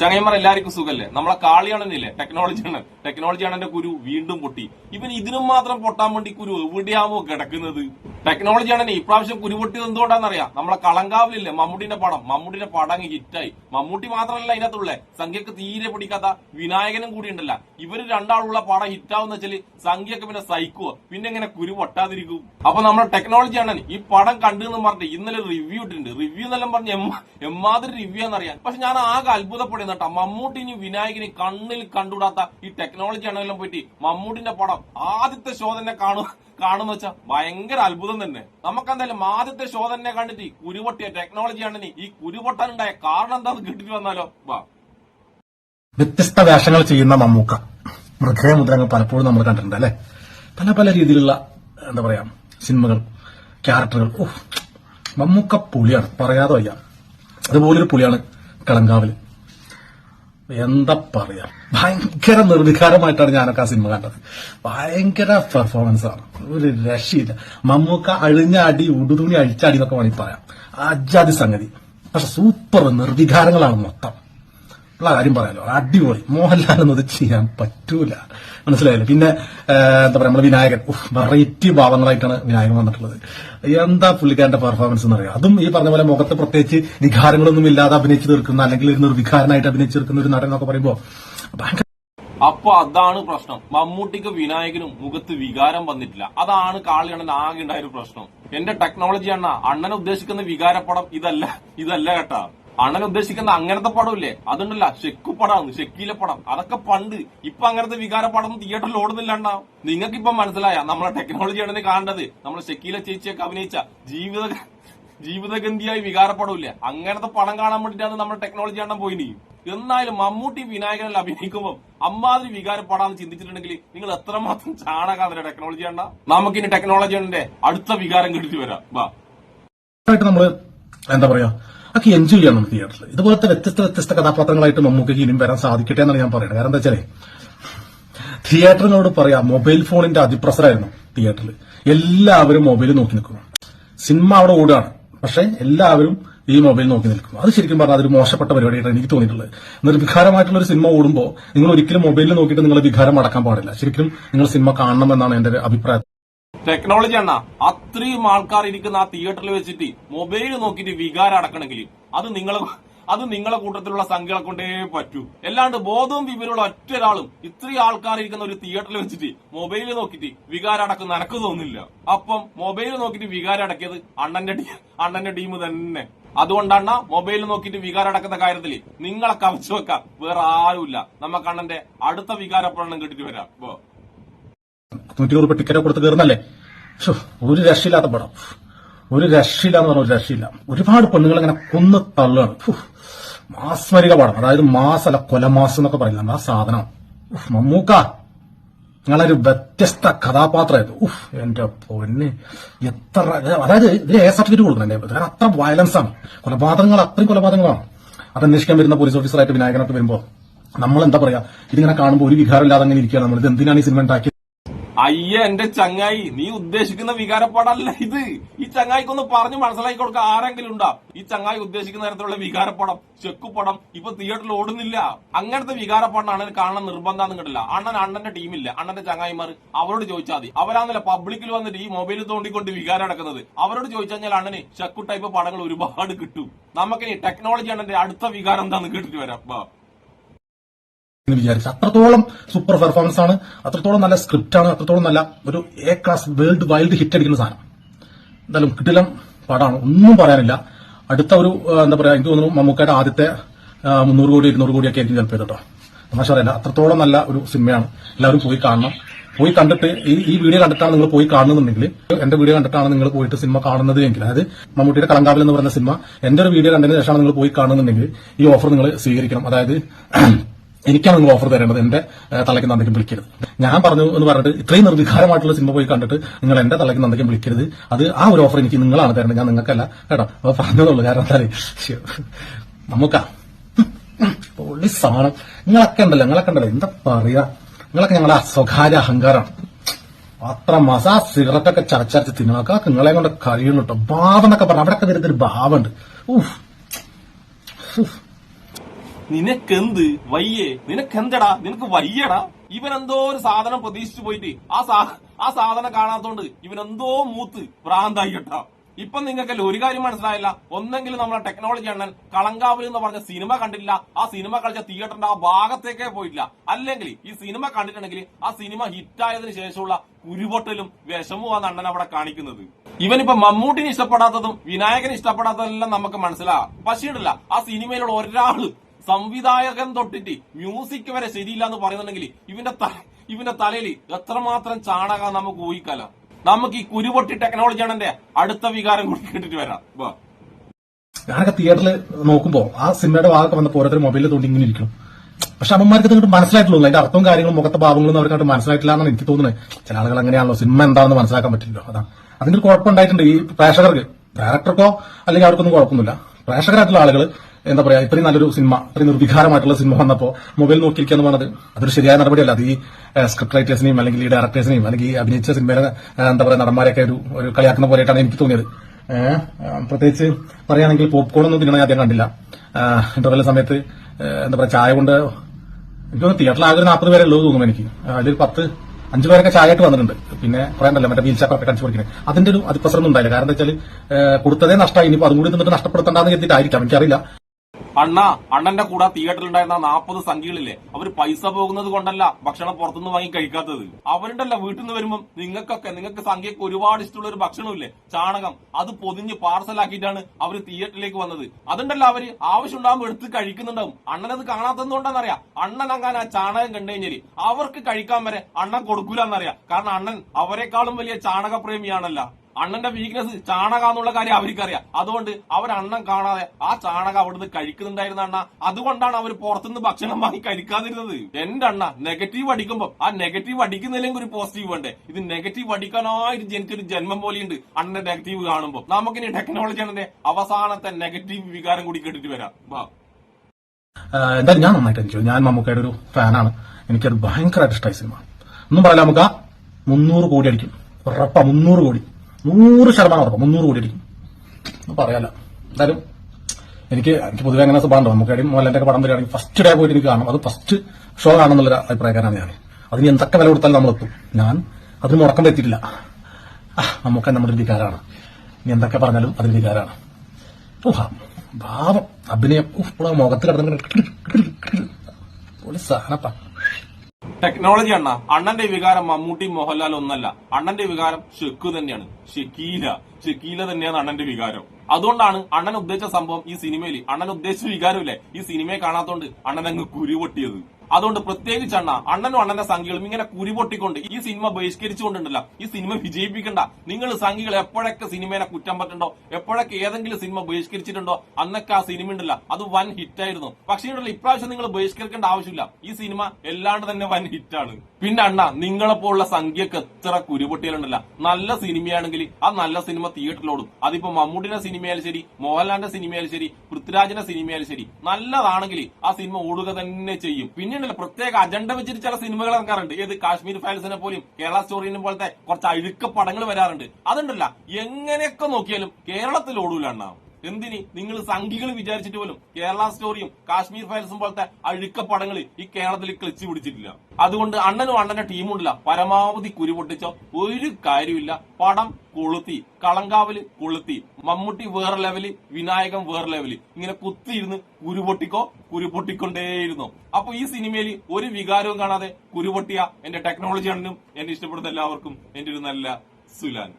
ചങ്ങയന്മാർ എല്ലാവർക്കും സുഖല്ലേ? നമ്മളെ കാളിയാണെന്നില്ലേ ടെക്നോളജി ആണ്. ടെക്നോളജി ആണെന്റെ കുരു വീണ്ടും പൊട്ടി. ഇവൻ ഇതിനും മാത്രം പൊട്ടാൻ വേണ്ടി കുരു എവിടെയാമോ കിടക്കുന്നത്? ടെക്നോളജി ആണെന്നെ ഇപ്രാവശ്യം കുരു പൊട്ടിയത് എന്തുകൊണ്ടാണെന്നറിയാം? നമ്മളെ കളങ്കാവിലില്ലേ? മമ്മൂട്ടിന്റെ പടം. മമ്മൂട്ടിന്റെ പടം അങ്ങ് ഹിറ്റായി. മമ്മൂട്ടി മാത്രമല്ല അതിനകത്തുള്ളേ. സംഖ്യക്ക് തീരെ പിടിക്കാത്ത വിനായകനും കൂടി ഉണ്ടല്ല. ഇവർ രണ്ടാളുള്ള പടം ഹിറ്റാവുന്ന വെച്ചാൽ സംഖ്യക്ക് പിന്നെ സഹിക്കുവോ. പിന്നെ ഇങ്ങനെ കുരു പൊട്ടാതിരിക്കും? അപ്പൊ നമ്മുടെ ടെക്നോളജി ആണ്. ഈ പടം കണ്ടു എന്ന് പറഞ്ഞിട്ട് ഇന്നലെ റിവ്യൂ ഇട്ടിട്ടുണ്ട്. റിവ്യൂ എന്നെല്ലാം പറഞ്ഞ് എമ്മ- എമ്മാതിരി റിവ്യൂ എന്നറിയാം പക്ഷെ ഞാൻ ആകെ അത്ഭുതപ്പെടുന്ന കേട്ടോ മമ്മൂട്ടിന് വിനായകന് കണ്ണിൽ കണ്ടുകൂടാത്ത ഈ ടെക്നോളജി ആണെങ്കിലും പറ്റി മമ്മൂട്ടിന്റെ പടം ആദ്യത്തെ ഷോ തന്നെ കാണുക കാണുന്ന വെച്ചാൽ ഭയങ്കര അത്ഭുതം തന്നെ. നമുക്കെന്തായാലും ആദ്യത്തെ ഷോ തന്നെ കണ്ടിട്ട് കുരുപൊട്ടിയ ടെക്നോളജി ആണെന്ന് ഈ കുരുപൊട്ടാനുണ്ടായ കാരണം എന്താന്ന് കിട്ടിട്ട് വന്നാലോ? വാ. വ്യത്യസ്ത വേഷങ്ങൾ ചെയ്യുന്ന മമ്മൂക്ക. മൃഗമുദ്രങ്ങൾ പലപ്പോഴും നമ്മൾ കണ്ടിട്ടുണ്ട് അല്ലെ? പല പല രീതിയിലുള്ള എന്താ പറയാ സിനിമകൾ ക്യാരക്ടറുകൾ ഓ മമ്മൂക്ക പുളിയാണ് പറയാതെ വയ്യ. അതുപോലൊരു പുളിയാണ് കളങ്കാവിൽ എന്താ പറയാ? ഭയങ്കര നിർവികാരമായിട്ടാണ് ഞാനൊക്കെ ആ സിനിമ കണ്ടത്. ഭയങ്കര പെർഫോമൻസ് ആണ്. ഒരു രക്ഷയില്ല. മമ്മൂക്ക അഴിഞ്ഞ അടി ഉടുതുണി അഴിച്ചാടി എന്നൊക്കെ വേണമെങ്കിൽ പറയാം. അജാതി സംഗതി. പക്ഷെ സൂപ്പർ നിർവികാരങ്ങളാണ് മൊത്തം. ഉള്ള കാര്യം പറയാലോ. അടിപൊളി. മോഹൻലാൽ എന്നത് ചെയ്യാൻ പറ്റൂല. മനസ്സിലായില്ലേ? പിന്നെ എന്താ പറയാ നമ്മൾ വിനായകൻ. വെറൈറ്റി ഭാവങ്ങളായിട്ടാണ് വിനായകൻ വന്നിട്ടുള്ളത്. എന്താ പുള്ളിക്കാരന്റെ പെർഫോമൻസ് എന്ന് പറയാം അതും ഈ പറഞ്ഞ പോലെ മുഖത്ത് പ്രത്യേകിച്ച് വികാരങ്ങളൊന്നും ഇല്ലാതെ അഭിനയിച്ചു തീർക്കുന്ന അല്ലെങ്കിൽ ഒരു നിർവികാരനായിട്ട് അഭിനയിച്ചു തീർക്കുന്ന ഒരു നടൻ എന്നൊക്കെ പറയുമ്പോൾ അപ്പൊ അതാണ് പ്രശ്നം. മമ്മൂട്ടിക്ക് വിനായകനും മുഖത്ത് വികാരം വന്നിട്ടില്ല. അതാണ് കാളിയണ്ണൻ ആകെ ഉണ്ടായ ഒരു പ്രശ്നം. എന്റെ ടെക്നോളജി അണ്ണ അണ്ണൻ ഉദ്ദേശിക്കുന്ന വികാരപ്പടം ഇതല്ല. ഇതല്ല കേട്ടാ. അണ്ണൻ ഉദ്ദേശിക്കുന്ന അങ്ങനത്തെ പടമില്ലേ? അതുണ്ടല്ല ഷെക്കു പടമാണ് ഷെക്കിയിലെ പടം. അതൊക്കെ പണ്ട്. ഇപ്പൊ അങ്ങനത്തെ വികാര പടം തിയേറ്ററിൽ ഓടുന്നില്ല അണ്ണാ നിങ്ങൾക്ക് ഇപ്പൊ മനസ്സിലായ? നമ്മളെ ടെക്നോളജി ആണെന്ന് കാണേണ്ടത്. നമ്മളെ ഷെക്കിയിലെ ചേച്ചിയൊക്കെ അഭിനയിച്ച ജീവിത ജീവിതഗന്ധിയായി വികാരപ്പെടില്ല അങ്ങനത്തെ പടം കാണാൻ വേണ്ടിയിട്ടാണ് നമ്മുടെ ടെക്നോളജി എണ്ണം പോയിനി. എന്നാലും മമ്മൂട്ടി വിനായകനിൽ അഭിനയിക്കുമ്പോൾ അമ്മാതിരി വികാരപ്പെടാന്ന് ചിന്തിച്ചിട്ടുണ്ടെങ്കിൽ നിങ്ങൾ എത്രമാത്രം ചാണകാതിര ടെക്നോളജി എണ്ണ നമുക്കിനി ടെക്നോളജി എണ്ണന്റെ അടുത്ത വികാരം കിട്ടിട്ട് വരാം. വാ. നമ്മൾ എന്താ പറയാ ഒക്കെ എൻജോയ് ചെയ്യാൻ നമുക്ക് തിയേറ്ററിൽ ഇതുപോലത്തെ വ്യത്യസ്ത വ്യത്യസ്ത കഥാപാത്രങ്ങളായിട്ട് മമ്മൂക്കയ്ക്ക് ഇനിയും വരാൻ സാധിക്കട്ടെ എന്നാണ് ഞാൻ പറയുന്നത്. കാരണം എന്താ വെച്ചാലേ തിയേറ്ററിനോട് പറയാം മൊബൈൽ ഫോണിന്റെ അതിപ്രസരമായിരുന്നു തിയേറ്ററിൽ എല്ലാവരും മൊബൈൽ നോക്കി നിൽക്കുന്നു. സിനിമ അവിടെ ഓടുകയാണ്. പക്ഷെ എല്ലാവരും ഈ മൊബൈൽ നോക്കി നിൽക്കുന്നു. അത് ശരിക്കും പറഞ്ഞാൽ അതൊരു മോശപ്പെട്ട പരിപാടിയായിട്ടാണ് എനിക്ക് തോന്നിയിട്ടുള്ളത്. നിർവികാരമായിട്ടുള്ള ഒരു സിനിമ ഓടുമ്പോൾ നിങ്ങൾ ഒരിക്കലും മൊബൈലിൽ നോക്കിയിട്ട് നിങ്ങൾ വികാരം അടക്കാൻ പാടില്ല. ശരിക്കും നിങ്ങൾ സിനിമ കാണണമെന്നാണ് എന്റെ അഭിപ്രായം. ടെക്നോളജി അണ്ണ അത്രയും ആൾക്കാർ ഇരിക്കുന്ന ആ തിയേറ്ററിൽ വെച്ചിട്ട് മൊബൈൽ നോക്കിയിട്ട് വികാരം അടക്കണമെങ്കിൽ അത് നിങ്ങളെ അത് നിങ്ങളെ കൂട്ടത്തിലുള്ള സംഖ്യകളെ കൊണ്ടേ പറ്റൂ. അല്ലാണ്ട് ബോധവും വിവരമുള്ള ഒറ്റ ഒരാളും ഇത്രയും ആൾക്കാർ ഇരിക്കുന്ന ഒരു തിയേറ്ററിൽ വെച്ചിട്ട് മൊബൈൽ നോക്കിയിട്ട് വികാരം അടക്കുന്ന എനക്ക് തോന്നില്ല. അപ്പം മൊബൈൽ നോക്കിയിട്ട് വികാരം അടക്കിയത് അണ്ണന്റെ അണ്ണന്റെ ടീം തന്നെ. അതുകൊണ്ടാണ് മൊബൈൽ നോക്കിയിട്ട് വികാരം അടക്കുന്ന കാര്യത്തിൽ നിങ്ങളെ കവച്ചു വെക്കാം. വേറെ ആരുമില്ല. നമുക്ക് അണ്ണന്റെ അടുത്ത വികാരപ്പെടണം കിട്ടിട്ട് വരാം. നൂറ്റി രൂപ ടിക്കറ്റ് കൊടുത്ത് കയറുന്നല്ലേ? ഒരു രക്ഷയില്ലാത്ത പടം. ഒരു രക്ഷയില്ല എന്ന് പറഞ്ഞ ഒരു രക്ഷയില്ല. ഒരുപാട് പെണ്ണുങ്ങൾ ഇങ്ങനെ കൊന്ന് തള്ളുകയാണ്. മാസ്മരിക പടം. അതായത് മാസല്ല കൊലമാസം എന്നൊക്കെ പറയില്ല ആ സാധനം? മമ്മൂക്ക നിങ്ങളൊരു വ്യത്യസ്ത കഥാപാത്രമായിരുന്നു ഉഫ് എന്റെ പൊന്ന്. എത്ര അതായത് ഇതിന് എ സർട്ടിഫിക്കറ്റ് കൊടുക്കണം എന്റെ കാരണം അത്ര വയലൻസ് ആണ്. കൊലപാതകങ്ങൾ അത്രയും കൊലപാതകങ്ങളാണ്. അത് അന്വേഷിക്കാൻ വരുന്ന പോലീസ് ഓഫീസറായിട്ട് വിനായകനൊക്കെ വരുമ്പോ നമ്മൾ എന്താ പറയാ? ഇതിങ്ങനെ കാണുമ്പോൾ ഒരു വികാരമില്ലാതെ അങ്ങനെ ഇരിക്കുകയാണ്. നമ്മൾ ഇത് എന്തിനാണ് ഈ സിനിമ ഉണ്ടാക്കിയത്? അയ്യ എന്റെ ചങ്ങായി നീ ഉദ്ദേശിക്കുന്ന വികാരപ്പാടല്ല ഇത്. ഈ ചങ്ങായിക്കൊന്ന് പറഞ്ഞു മനസ്സിലാക്കി കൊടുക്ക. ആരെങ്കിലും ഉണ്ടാ? ഈ ചങ്ങായി ഉദ്ദേശിക്കുന്ന തരത്തിലുള്ള വികാരപ്പടം ചെക്കുപടം ഇപ്പൊ തിയേറ്ററിൽ ഓടുന്നില്ല. അങ്ങനത്തെ വികാരപ്പടം അണ്ണൻ കാണാൻ നിർബന്ധം കിട്ടില്ല അണ്ണൻ അണ്ണന്റെ ടീമില്ല അണ്ണന്റെ ചങ്ങായിമാർ അവരോട് ചോദിച്ചാൽ മതി. അവരാന്നല്ല പബ്ലിക്കിൽ വന്നിട്ട് ഈ മൊബൈലിൽ തോണ്ടിക്കൊണ്ട് വികാരം അടക്കുന്നത് അവരോട് ചോദിച്ചു കഴിഞ്ഞാൽ അണ്ണന് ചെക്കു ടൈപ്പ് പടങ്ങൾ ഒരുപാട് കിട്ടും. നമുക്കിനി ടെക്നോളജി അണ്ണന്റെ അടുത്ത വികാരം എന്താന്ന് കേട്ടിട്ട് വരാം. എന്ന് വിചാരിച്ചു അത്രത്തോളം സൂപ്പർ പെർഫോമൻസ് ആണ് അത്രത്തോളം നല്ല സ്ക്രിപ്റ്റ് ആണ് അത്രത്തോളം നല്ല ഒരു A class world wild hit അടിക്കുന്ന സാധനം. എന്തായാലും കിടിലം പാടാണ് ഒന്നും പറയാനില്ല. അടുത്ത ഒരു എന്താ പറയാ എനിക്ക് തോന്നുന്നു മമ്മൂക്കയുടെ ആദ്യത്തെ മുന്നൂറ് കോടി ഇരുന്നൂറ് കോടിയൊക്കെ ആയിരിക്കും ചിലപ്പോൾ കേട്ടോ. തമാശ പറയല്ല അത്രത്തോളം നല്ല ഒരു സിനിമയാണ് എല്ലാവരും പോയി കാണണം. പോയി കണ്ടിട്ട് ഈ ഈ വീഡിയോ കണ്ടിട്ടാണ് നിങ്ങൾ പോയി കാണുന്നുണ്ടെങ്കിൽ എന്റെ വീഡിയോ കണ്ടിട്ടാണ് നിങ്ങൾ പോയിട്ട് സിനിമ കാണുന്നത് എങ്കിൽ അതായത് മമ്മൂട്ടിയുടെ കളങ്കാവിൽ എന്ന് പറയുന്ന സിനിമ എന്റെ ഒരു വീഡിയോ കണ്ടതിന് ശേഷമാണ് നിങ്ങൾ പോയി കാണുന്നുണ്ടെങ്കിൽ ഈ ഓഫർ നിങ്ങൾ സ്വീകരിക്കണം. അതായത് എനിക്കാണ് നിങ്ങൾ ഓഫർ തരേണ്ടത്. എന്റെ തലയ്ക്ക് നന്ദിക്കും വിളിക്കരുത്. ഞാൻ പറഞ്ഞു എന്ന് പറഞ്ഞിട്ട് ഇത്രയും നിർവികാരമായിട്ടുള്ള സിനിമ പോയി കണ്ടിട്ട് നിങ്ങൾ എന്റെ തലയ്ക്ക് നന്ദിക്കും വിളിക്കരുത്. അത് ആ ഒരു ഓഫർ എനിക്ക് നിങ്ങളാണ് തരേണ്ടത്. ഞാൻ നിങ്ങൾക്കല്ല. കേട്ടോ അപ്പൊ പറഞ്ഞതുള്ളൂ. കാരണം എന്താ നമുക്കാ. പൊള്ളി സാധനം. നിങ്ങളൊക്കെ ഉണ്ടല്ലോ നിങ്ങളൊക്കെ ഉണ്ടല്ലോ. എന്താ പറയാ? നിങ്ങളൊക്കെ ഞങ്ങളെ സ്വകാര്യ അഹങ്കാരമാണ് അത്ര മാസം സിഗരറ്റൊക്കെ ചരച്ചരച്ച് തിന്നാക്ക. നിങ്ങളെ കൊണ്ട് കഴിയുള്ളൂ ഭാവം എന്നൊക്കെ പറഞ്ഞു അവിടെയൊക്കെ വരുന്നൊരു ഭാവമുണ്ട്. ഊഫ് നിനക്കെന്ത് വയ്യേ? നിനക്കെന്തടാ? നിനക്ക് വയ്യടാ? ഇവനെന്തോ ഒരു സാധനം പ്രതീക്ഷിച്ചു പോയിട്ട് ആ സാ ആ സാധനം കാണാത്തോണ്ട് ഇവനെന്തോ മൂത്ത് ഭ്രാന്തായി കേട്ടാ ഇപ്പൊ നിങ്ങൾക്കല്ല ഒരു കാര്യം മനസ്സിലായില്ല. ഒന്നെങ്കിലും നമ്മളെ ടെക്നോളജി അണ്ണൻ കളങ്കാവിൽ എന്ന് പറഞ്ഞ സിനിമ കണ്ടില്ല ആ സിനിമ കളിച്ച തിയേറ്ററിന്റെ ആ ഭാഗത്തേക്കേ പോയില്ല അല്ലെങ്കിൽ ഈ സിനിമ കണ്ടിട്ടുണ്ടെങ്കിൽ ആ സിനിമ ഹിറ്റായതിനു ശേഷമുള്ള കുരുപൊട്ടലും വിഷമവുമാണ് അണ്ണൻ അവിടെ കാണിക്കുന്നത്. ഇവനിപ്പോ മമ്മൂട്ടിനെ ഇഷ്ടപ്പെടാത്തതും വിനായകനെ ഇഷ്ടപ്പെടാത്തതെല്ലാം നമുക്ക് മനസ്സിലാകാം പക്ഷേ ഉണ്ടല്ല ആ സിനിമയിലുള്ള ഒരാൾ സംവിധായകൻ തൊട്ടിട്ട് മ്യൂസിക് വരെ ശരിയില്ല എന്ന് പറയുന്നുണ്ടെങ്കിൽ ഇവന്റെ ഇവന്റെ തലയിൽ എത്രമാത്രം ചാണക നമുക്ക് ഊഹിക്കാലോ? നമുക്ക് ഈ കുരുപൊട്ടി ടെക്നോളജി ആണെന്റെ അടുത്ത വികാരം കൂടി കേട്ടിട്ട് വരാം. വാ. ഞാനൊക്കെ തിയേറ്ററിൽ നോക്കുമ്പോ ആ സിനിമയുടെ ഭാഗമൊക്കെ വന്ന ഓരോരുത്തർ മൊബൈലിൽ തോണ്ടി ഇങ്ങനെ ഇരിക്കണം പക്ഷെ അമ്മമാർക്ക് ഇതിങ്ങോട്ട് മനസ്സിലായിട്ടുള്ളൂ. അതിന്റെ അർത്ഥവും കാര്യങ്ങളും മുഖത്തെ ഭാവങ്ങളും അവർക്ക് മനസ്സിലായിട്ടില്ല എന്നാണ് എനിക്ക് തോന്നുന്നത്. ചില ആളുകൾ അങ്ങനെയാണല്ലോ സിനിമ എന്താണെന്ന് മനസ്സിലാക്കാൻ പറ്റില്ലല്ലോ. അതാ. അതിന്റെ കുഴപ്പമുണ്ടായിട്ടുണ്ട് ഈ പ്രേക്ഷകർക്ക്. ഡയറക്ടർക്കോ അല്ലെങ്കിൽ അവർക്കൊന്നും കുഴപ്പമൊന്നുമില്ല. പ്രേക്ഷകരായിട്ടുള്ള ആളുകൾ എന്താ പറയാ ഇത്രയും നല്ലൊരു സിനിമ ഇത്രയും നിർവികാരമായിട്ടുള്ള സിനിമ വന്നപ്പോ മൊബൈൽ നോക്കിയിരിക്കുക എന്ന് പറഞ്ഞത് അതൊരു ശരിയായ നടപടിയല്ല. അത് ഈ സ്ക്രിപ്റ്റ് റൈറ്റേഴ്സിനെയും അല്ലെങ്കിൽ ഈ ഡയറക്ടേഴ്സിനെയും അല്ലെങ്കിൽ ഈ അഭിനയിച്ച സിനിമയിലെ എന്താ പറയാ നടന്മാരെയൊക്കെ ഒരു ഒരു കളിയാക്കുന്ന പോലെയായിട്ടാണ് എനിക്ക് തോന്നിയത്. പ്രത്യേകിച്ച് പറയുകയാണെങ്കിൽ പോപ്കോൺ ഒന്നും തിന്നണ ആദ്യം കണ്ടില്ല. ഇന്റർവെൽ സമയത്ത് എന്താ പറയാ ചായ കൊണ്ട് എനിക്ക് തിയേറ്ററിൽ ആകെ ഒരു നാൽപ്പത് പേരെ ഉള്ളൂ തോന്നുന്നു എനിക്ക്. അതിൽ പത്ത് അഞ്ചു പേരൊക്കെ ചായയായിട്ട് വന്നിട്ടുണ്ട്. പിന്നെ പറയണ്ടല്ലോ മറ്റേ വീൽ ചാപ്പൊക്കെ കടിച്ചു കൊടുക്കുന്നത്. അതിന്റെ ഒരു അതിപ്രസരം ഉണ്ടായില്ല. കാരണം എന്താ വെച്ചാൽ കൊടുത്തതേ നഷ്ടമായി. ഇനിയിപ്പോൾ അതും കൂടി നിന്നിട്ട് നഷ്ടപ്പെടുത്തണ്ടെന്ന് കരുതിയിട്ടായിരിക്കാം. എനിക്കറിയില്ല. അണ്ണ അണ്ണന്റെ കൂടെ തിയേറ്ററിൽ ഉണ്ടായിരുന്ന നാൽപ്പത് സംഖ്യകളില്ലേ? അവർ പൈസ പോകുന്നത് കൊണ്ടല്ല ഭക്ഷണം പുറത്തുനിന്ന് വാങ്ങി കഴിക്കാത്തത്. അവരുണ്ടല്ല വീട്ടിൽ നിന്ന് വരുമ്പോൾ നിങ്ങൾക്കൊക്കെ നിങ്ങൾക്ക് സംഖ്യക്ക് ഒരുപാട് ഇഷ്ടമുള്ള ഒരു ഭക്ഷണമില്ലേ? ചാണകം. അത് പൊതിഞ്ഞ് പാർസലാക്കിയിട്ടാണ് അവർ തിയേറ്ററിലേക്ക് വന്നത്. അതുണ്ടല്ലോ അവർ ആവശ്യമുണ്ടാകുമ്പോൾ എടുത്ത് കഴിക്കുന്നുണ്ടാവും. അണ്ണനത് കാണാത്തതുകൊണ്ടാണെന്നറിയാം അണ്ണൻ അങ്ങനെ ആ ചാണകം കണ്ടു കഴിഞ്ഞാൽ അവർക്ക് കഴിക്കാൻ വരെ അണ്ണൻ കൊടുക്കൂലെന്നറിയാം. കാരണം അണ്ണൻ അവരെക്കാളും വലിയ ചാണകപ്രേമിയാണല്ല. അണ്ണന്റെ വീക്ക്നെസ് ചാണകാന്നുള്ള കാര്യം അവർക്കറിയാം. അതുകൊണ്ട് അവർ അണ്ണൻ കാണാതെ ആ ചാണകം അവിടുന്ന് കഴിക്കുന്നുണ്ടായിരുന്ന അണ്ണ. അതുകൊണ്ടാണ് അവർ പുറത്തുനിന്ന് ഭക്ഷണം വാങ്ങി കഴിക്കാതിരുന്നത്. എന്റെ അണ്ണ നെഗറ്റീവ് അടിക്കുമ്പോൾ ആ നെഗറ്റീവ് അടിക്കുന്നില്ലെങ്കിൽ ഒരു പോസിറ്റീവ് വേണ്ടേ? ഇത് നെഗറ്റീവ് അടിക്കാനായിട്ട് ജനിച്ചൊരു ജന്മം പോലെയുണ്ട് അണ്ണന്റെ നെഗറ്റീവ് കാണുമ്പോൾ നമുക്കിനി ടെക്നോളജി അണ്ണന്റെ അവസാനത്തെ നെഗറ്റീവ് വികാരം കൂടി കേട്ടിട്ട് വരാം. വാ. എന്തായാലും ഞാൻ നന്നായിട്ട് എനിക്ക് ഞാൻ മമ്മൂക്കയുടെ ഒരു ഫാനാണ് എനിക്കത് ഭയങ്കരമായിട്ട് ഇഷ്ടമായി സിനിമ ഒന്നും പറയാം നമുക്ക് മുന്നൂറ് കോടി അടിക്കും. ഉറപ്പാ മുന്നൂറ് കോടി. നൂറ് ശതമാനം ഉറപ്പ് മുന്നൂറ് കോടി അടിക്കും പറയാല്ല എന്തായാലും എനിക്ക് എനിക്ക് പൊതുവെ അങ്ങനെ സ്വഭാവം നമുക്കടിയും മോഹൻലാലിന്റെ ഒക്കെ പടം വരികയാണെങ്കിൽ ഫസ്റ്റ് ഡേ പോയിട്ട് എനിക്ക് കാണും അത് ഫസ്റ്റ് ഷോ കാണുന്നുള്ള അഭിപ്രായക്കാരാണ് ഞാൻ അതിന് എന്തൊക്കെ വില കൊടുത്താലും നമ്മൾ എത്തും. ഞാൻ അതിന് മുടക്കം പറ്റിയിട്ടില്ല നമുക്ക് നമ്മുടെ ഒരു വികാരമാണ് ഇനി എന്തൊക്കെ പറഞ്ഞാലും അതിന് വികാരമാണ് ഭാവം അഭിനയം. മുഖത്ത് കിടന്നു സാധനപ്പാ ടെക്നോളജി അണ്ണ. അണ്ണന്റെ വികാരം മമ്മൂട്ടി മോഹൻലാൽ ഒന്നല്ല. അണ്ണന്റെ വികാരം ഷെക്കു തന്നെയാണ്. ഷെക്കീല ഷെക്കീല തന്നെയാണ് അണ്ണന്റെ വികാരം. അതുകൊണ്ടാണ് അണ്ണൻ ഉദ്ദേശിച്ച സംഭവം ഈ സിനിമയിൽ അണ്ണൻ ഉദ്ദേശിച്ച വികാരമില്ലേ? ഈ സിനിമയെ കാണാത്തോണ്ട് അണ്ണൻ അങ്ങ് കുരുപൊട്ടിയത് അതുകൊണ്ട് പ്രത്യേകിച്ച് അണ്ണ അണ്ണനും അണ്ണന്റെ സംഖ്യകളും ഇങ്ങനെ കുരുപൊട്ടിക്കൊണ്ട് ഈ സിനിമ ബഹിഷ്കരിച്ചുകൊണ്ടുണ്ടല്ല. ഈ സിനിമ വിജയിപ്പിക്കണ്ട. നിങ്ങൾ സംഖ്യകൾ എപ്പോഴൊക്കെ സിനിമേനെ കുറ്റം പറ്റുണ്ടോ? എപ്പോഴൊക്കെ ഏതെങ്കിലും സിനിമ ബഹിഷ്കരിച്ചിട്ടുണ്ടോ? അന്നൊക്കെ ആ സിനിമ ഉണ്ടല്ല. അത് വൻ ഹിറ്റായിരുന്നു. പക്ഷേ ഉണ്ടല്ലോ ഇപ്രാവശ്യം നിങ്ങൾ ബഹിഷ്കരിക്കേണ്ട ആവശ്യമില്ല. ഈ സിനിമ എല്ലാണ്ട് തന്നെ വൻ ഹിറ്റാണ്. പിന്നെ അണ്ണ നിങ്ങളെപ്പോലുള്ള സംഖ്യക്ക് എത്ര കുരുപൊട്ടിയാലുണ്ടല്ല നല്ല സിനിമയാണെങ്കിൽ ആ നല്ല സിനിമ തിയേറ്ററിലോടും. അതിപ്പോ മമ്മൂട്ടിന്റെ സിനിമയായാലും ശരി മോഹൻലാലിന്റെ സിനിമയായാലും ശരി പൃഥ്വിരാജിന്റെ സിനിമയായാലും ശരി നല്ലതാണെങ്കിൽ ആ സിനിമ ഓടുക തന്നെ ചെയ്യും. പിന്നെയുണ്ടല്ലോ പ്രത്യേക അജണ്ട വെച്ചിട്ട് ചില സിനിമകൾ ഇറക്കാറുണ്ട് ഏത് കാശ്മീർ ഫയൽസിനെ പോലും കേരള സ്റ്റോറിനെ പോലത്തെ കുറച്ച് അഴുക്ക പടങ്ങൾ വരാറുണ്ട്. അതുണ്ടല്ല എങ്ങനെയൊക്കെ നോക്കിയാലും കേരളത്തിൽ ഓടൂല അണ്ണ. എന്തിന് നിങ്ങൾ സംഘികൾ വിചാരിച്ചിട്ട് പോലും കേരള സ്റ്റോറിയും കാശ്മീർ ഫയൽസും പോലത്തെ അഴുക്ക പടങ്ങൾ ഈ കേരളത്തിൽ ക്ലച്ച് പിടിച്ചിട്ടില്ല. അതുകൊണ്ട് അണ്ണനും അണ്ണന്റെ ടീമുണ്ടല്ല പരമാവധി കുരുപൊട്ടിച്ചോ ഒരു കാര്യമില്ല പടം കൊളുത്തി കളങ്കാവിൽ കൊളുത്തി മമ്മൂട്ടി വേറെ ലെവൽ വിനായകൻ വേറെ ലെവൽ ഇങ്ങനെ കുത്തിയിരുന്ന് കുരുപൊട്ടിക്കോ കുരുപൊട്ടിക്കൊണ്ടേയിരുന്നു അപ്പൊ ഈ സിനിമയിൽ ഒരു വികാരവും കാണാതെ കുരുപൊട്ടിയ എന്റെ ടെക്നോളജി അണ്ണനും എന്നെ ഇഷ്ടപ്പെടുന്ന എല്ലാവർക്കും എന്റെ ഒരു നല്ല സുലാൻ.